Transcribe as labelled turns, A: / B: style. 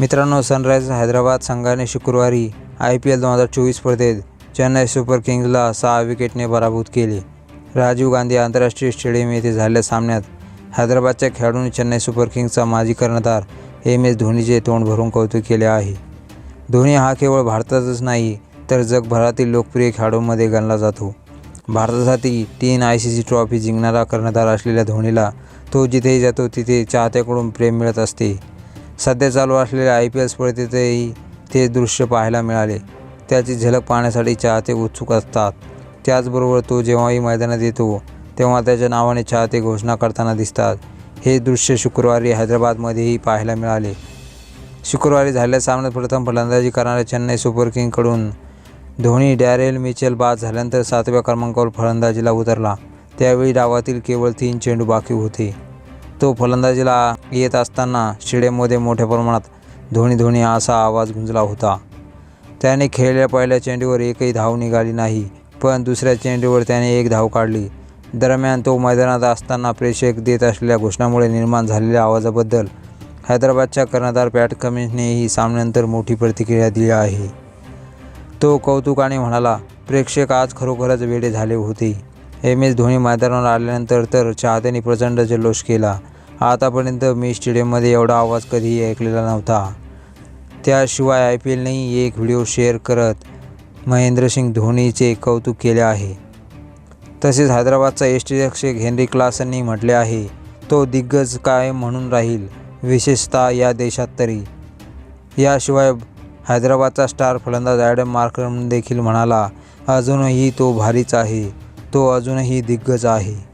A: मित्रांनो सनरायझर्स हैदराबाद संघाने शुक्रवारी आय पी एल दोन हजार चोवीस स्पर्धेत चेन्नई सुपर किंग्जला सहा विकेटने पराभूत केले. राजीव गांधी आंतरराष्ट्रीय स्टेडियम येथे झालेल्या सामन्यात हैदराबादच्या खेळाडूंनी चेन्नई सुपर किंग्जचा माजी कर्णधार एम एस धोनीचे तोंड भरून कौतुक केले आहे. धोनी हा केवळ भारतातच नाही तर जगभरातील लोकप्रिय खेळाडूंमध्ये गणला जातो. भारतासाठी तीन आय सी सी ट्रॉफी जिंकणारा कर्णधार असलेल्या धोनीला तो जिथेही जातो तिथे चाहत्याकडून प्रेम मिळत असते. सध्या चालू असलेल्या आय पी एल स्पर्धेतही ते दृश्य पाहायला मिळाले. त्याची झलक पाहण्यासाठी चाहते उत्सुक असतात. त्याचबरोबर तो जेव्हाही मैदानात येतो तेव्हा त्याच्या नावाने चाहते घोषणा करताना दिसतात. हे दृश्य शुक्रवारी हैदराबादमध्येही पाहायला मिळाले. शुक्रवारी झालेल्या सामन्यात प्रथम फलंदाजी करणाऱ्या चेन्नई सुपर किंगकडून धोनी डॅरेल मिचेल बाद झाल्यानंतर सातव्या क्रमांकावर फलंदाजीला उतरला. त्यावेळी डावातील केवळ तीन चेंडू बाकी होते. तो फलंदाजीला येत असताना शिडेमध्ये मोठ्या प्रमाणात धोनी धोनी असा आवाज गुंजला होता. त्याने खेळल्या पहिल्या चेंडूवर एकही धाव निघाली नाही पण दुसऱ्या चेंडूवर त्याने एक धाव काढली. दरम्यान तो मैदानात असताना प्रेक्षक देत असलेल्या घोषणामुळे निर्माण झालेल्या आवाजाबद्दल हैदराबादच्या कर्णधार पॅट कमिन्सनेही सामन्यानंतर मोठी प्रतिक्रिया दिली आहे. तो कौतुकाने म्हणाला प्रेक्षक आज खरोखरच वेडे झाले होते. एम एस धोनी मैदानावर आल्यानंतर तर चाहत्यांनी प्रचंड जल्लोष केला. आतापर्यंत मी स्टेडियममध्ये एवढा आवाज कधीही ऐकलेला नव्हता. त्याशिवाय आय पी एलनेही एक व्हिडिओ शेअर करत महेंद्रसिंग धोनीचे कौतुक केले आहे. तसेच हैदराबादचा यष्टीरक्षक हेनरी क्लासननी म्हटले आहे तो दिग्गज कायम म्हणून राहील विशेषतः या देशात तरी. याशिवाय हैदराबादचा स्टार फलंदाज ॲडम मार्करम देखील म्हणाला अजूनही तो भारीच आहे तो अजूनही दिग्गज आहे.